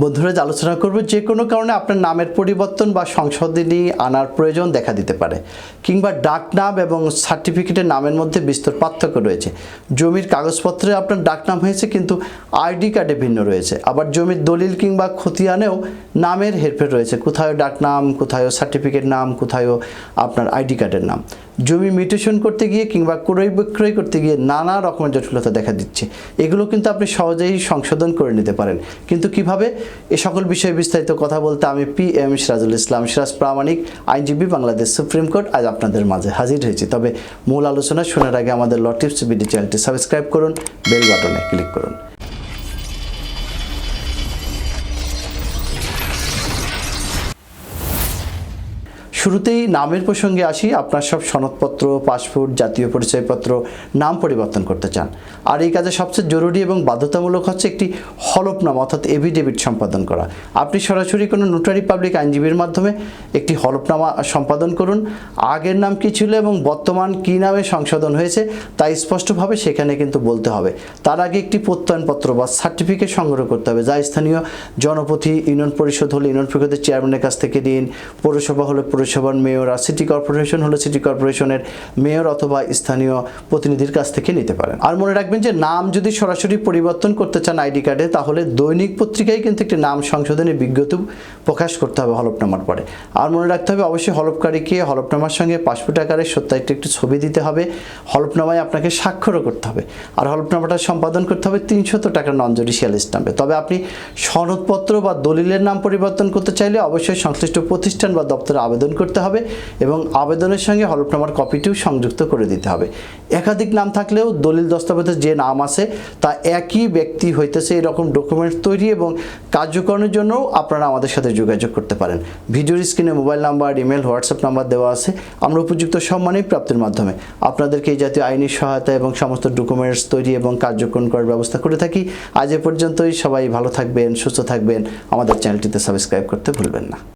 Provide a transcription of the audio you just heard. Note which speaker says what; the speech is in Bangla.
Speaker 1: বন্ধুরা আলোচনা করব যে কোনো কারণে আপনার নামের পরিবর্তন বা সংশোধনী আনার প্রয়োজন দেখা দিতে পারে, কিংবা ডাক নাম এবং সার্টিফিকেটের নামের মধ্যে বিস্তর পার্থক্য রয়েছে। জমির কাগজপত্রে আপনার ডাক নাম হয়েছে, কিন্তু আইডি কার্ডে ভিন্ন রয়েছে। আবার জমির দলিল কিংবা খতিয়ানেও নামের হেরফের রয়েছে। কোথায় ডাক নাম, কোথায় সার্টিফিকেট নাম, কোথায় আপনার আইডি কার্ডের নাম। জমি মিউটেশন করতে গিয়ে কিংবা ক্রয় বিক্রয় করতে গিয়ে নানা রকমের জটিলতা দেখা দিচ্ছে। এগুলো কিন্তু আপনি সহজেই সংশোধন করে নিতে পারেন। কিন্তু কীভাবে? এ সকল বিষয়ে বিস্তারিত কথা বলতে আমি পি এম সিরাজুল ইসলাম, সিরাজ প্রামাণিক, আইনজীবী, বাংলাদেশ সুপ্রিম কোর্ট আজ আপনাদের মাঝে হাজির হয়েছি। তবে মূল আলোচনা শোনার আগে আমাদের ল টিপস বিডি চ্যানেলটি সাবস্ক্রাইব করুন, বেল বাটনে ক্লিক করুন। শুরুতেই নামের প্রসঙ্গে আসি। আপনার সব সনদপত্র, পাসপোর্ট, জাতীয় পরিচয়পত্র, নাম পরিবর্তন করতে চান। আর এই কাজে সবচেয়ে জরুরি এবং বাধ্যতামূলক হচ্ছে একটি হলফনামা অর্থাৎ এভিডেভিট সম্পাদন করা। আপনি সরাসরি কোনো নোটারি পাবলিক আইনজীবীর মাধ্যমে একটি হলফনামা সম্পাদন করুন। আগের নাম কী ছিল এবং বর্তমান কী নামে সংশোধন হয়েছে তা স্পষ্টভাবে সেখানে কিন্তু বলতে হবে। তার আগে একটি প্রত্যয়নপত্র বা সার্টিফিকেট সংগ্রহ করতে হবে। যা স্থানীয় জনপ্রতি ইউনিয়ন পরিষদ হলে, ইউনিয়ন পরিষদের চেয়ারম্যানের কাছ থেকে দিন, পৌরসভা হলে পৌরসভার মেয়র আর সিটি কর্পোরেশন হলে সিটি কর্পোরেশনের মেয়র অথবা স্থানীয় প্রতিনিধির কাছ থেকে নিতে পারেন। আর মনে রাখবেন যে নাম যদি সরাসরি পরিবর্তন করতে চান আইডি কার্ডে, তাহলে দৈনিক পত্রিকায় কিন্তু একটি নাম সংশোধনের বিজ্ঞপ্তি প্রকাশ করতে হবে হলফনামার পরে। আর মনে রাখতে হবে, অবশ্যই হলফকারীকে হলফনামার সঙ্গে পাসপোর্ট আকারে সত্যায়িত একটি ছবি দিতে হবে। হলফনামায় আপনাকে স্বাক্ষরও করতে হবে। আর হলফনামাটা সম্পাদন করতে হবে তিনশত টাকার নন জুডিশিয়াল স্ট্যাম্পে। তবে আপনি সনদপত্র বা দলিলের নাম পরিবর্তন করতে চাইলে অবশ্যই সংশ্লিষ্ট প্রতিষ্ঠান বা দপ্তরে আবেদন করতে হবে এবং আবেদনের সঙ্গে হলফনামার কপিটিও সংযুক্ত করে দিতে হবে। একাধিক নাম থাকলেও দলিল দস্তাবেজে যে নাম আছে, তা একই ব্যক্তি হইতেছে এরকম ডকুমেন্ট তৈরি এবং কার্যকরণের জন্য আপনারা আমাদের সাথে যোগাযোগ করতে পারেন। ভিডিওর স্ক্রিনে mobile number, email, WhatsApp number দেওয়া আছে। আমরা উপযুক্ত সম্মানই প্রাপ্তির মাধ্যমে আপনাদেরকে এই জাতীয় আইনি সহায়তা এবং সমস্ত ডকুমেন্টস তৈরি এবং কার্যক্রম করার ব্যবস্থা করে থাকি। আজ এ পর্যন্তই। সবাই ভালো থাকবেন, সুস্থ থাকবেন। আমাদের চ্যানেলটিতে সাবস্ক্রাইব করতে ভুলবেন না।